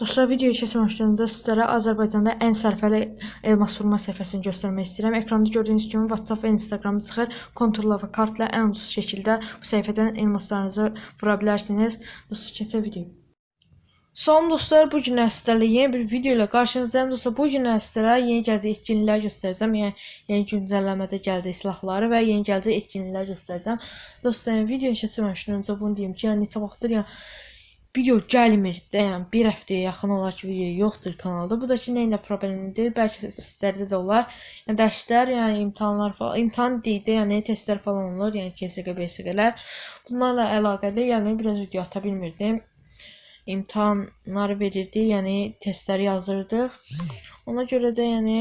Dostlar, videoya keçməmişdən öncə sizlərə Azərbaycanda ən sərfəli elmas vurma səhifəsini göstərmək istəyirəm. Ekranda gördüyünüz kimi WhatsApp və Instagram çıxır. Konturla və kartla ən ucuz şəkildə bu səhifədən elmaslarınızı vura bilərsiniz. Dostlar, keçək videoya. Salam dostlar, bu gün sizlərlə yeni bir video ilə qarşınızdayım. Dostlar, bu gün sizlərə yeni gələcək etkinliklər göstərəcəm. Yəni, yeni güncəlləmədə gələcək silahları və yeni gələcək etkinliklər göstərəcəm. Dostlar, yəni, videoya keçməmişdən öncə bunu deyim ki, yəni neçə vaxtdır yəni video gəlmir də, yəni bir həftəyə yaxın olar ki, video yoxdur kanalda. Bu da ki, nə ilə problemdir? Bəlkə sizlərdə də olar. Yəni dərslər, yəni imtahanlar falan, imtahan deyil də, yəni testlər falan olur, yəni KSQ, BSQ-lər. Bunlarla əlaqəli, yəni biraz video ata bilmirdim. İmtahanları verirdi, yəni testləri yazırdıq. Ona görə də yəni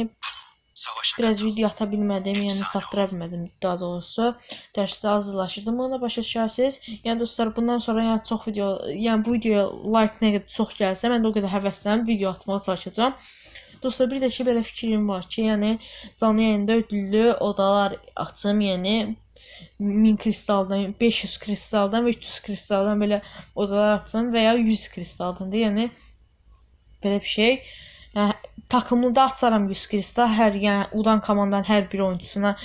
biraz video ata bilmədim, yəni çatdıra bilmədim daha doğrusu. Dərsdə hazırlaşırdım. Ona başa düşərsiniz. Yəni dostlar, bundan sonra yəni çox video, yəni bu videoya like nə qədər çox gəlsə, mən də o qədər həvəslənib video atmağa çalışacağam. Dostlar, bir də ki belə fikrim var ki, yəni canlı yayında ödüllü odalar açım, yəni 1000 kristaldan, 500 kristaldan və 300 kristaldan belə odalar açım və ya 100 kristaldan da, yəni belə bir şey. Yəni takımlıda açaram 100 kristal, hər yəni udan komandanın hər bir oyunçusuna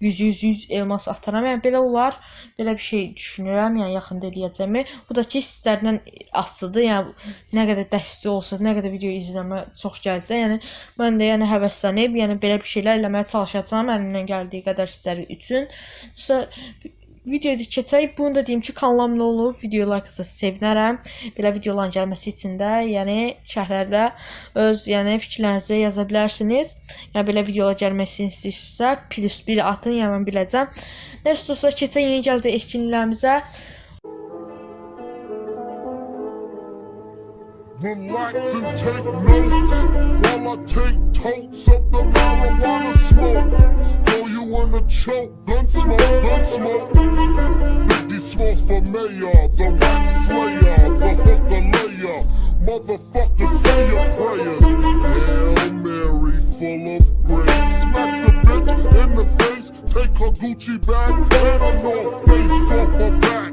100 100 100 elmas ataram. Yəni belə olar. Belə bir şey düşünürəm, yəni yaxında eləyəcəmi. Bu da ki sizlərdən asılıdır. Yəni nə qədər dəstək olsa, nə qədər video izləmə çox gəlsə, yəni mən də yəni həvəslənib, yəni belə bir şeylər eləməyə çalışacağam əlimdən gəldiyi qədər sizlər üçün. Sonra videoya keçək. Bunu da deyim ki, kanalıma abunə olub, atsa sevinərəm. Belə videoların gəlməsi üçün də, yəni şərhlərdə öz, yəni fikirlərinizi yaza bilərsiniz. Yəni belə videolar gəlməsini istəyirsinizsə, plus 1 atın, yəni mən biləcəm. Nəsə dostlar, keçək yeni gələcək etkinliklərimizə. Relax and take notes while I take totes of the marijuana smoke. Throw you in a choke, gun smoke. Biggie Smalls for mayor, the rap slayer, the hooker layer. Motherfucker, say your prayers. Hail Mary, full of grace. Smack the bitch in the face, take her Gucci bag and a North Face off her back.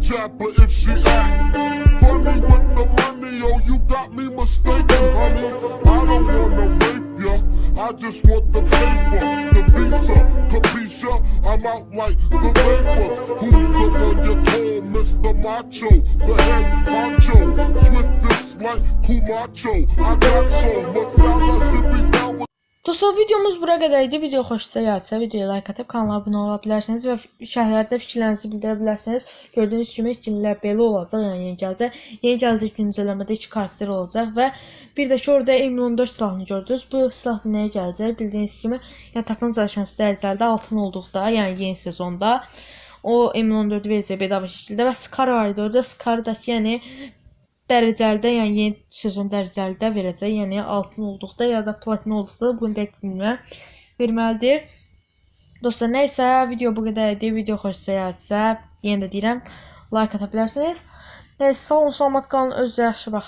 Jab her if she act funny with the money, oh you got me mistaken, honey. I don't wanna rape ya, I just want the paper, the visa, capisha. I'm out like the vapors. Who's the one you call Mr. Macho, the head honcho, swiftest like Kumacho. I got so much style, I should be down with. Dostlar videomuz bura qədər idi. Video xoşunuza gəlsə videoya like atıb kanala abunə ola bilərsiniz və şərhlərdə fikirlərinizi bildirə bilərsiniz. Gördüyünüz kimi etkinliklər belə olacaq, yəni yeni gələcək. Yeni gələcək güncəlləmədə iki karakter olacaq və bir də ki orada M14 silahını gördünüz. Bu silah nəyə gələcək? Bildiyiniz kimi, yəni takım zərbəsi dərəcələrdə altın olduqda, yəni yeni sezonda o M14 verəcək bedava şəkildə və Scar var idi orada. Scar-dakı yəni dərəcəlidə, yəni yeni sezon dərəcəlidə verəcək. Yəni altın olduqda ya da platin olduqda bunu bilmirəm. Verməlidir. Dostlar, nə isə video bu qədər idi. Video xoşunuza gəlsə, yenə də deyirəm, like ata bilərsiniz. Nəysə, sağ olun, salamat qalın, özünüzə yaxşı baxın.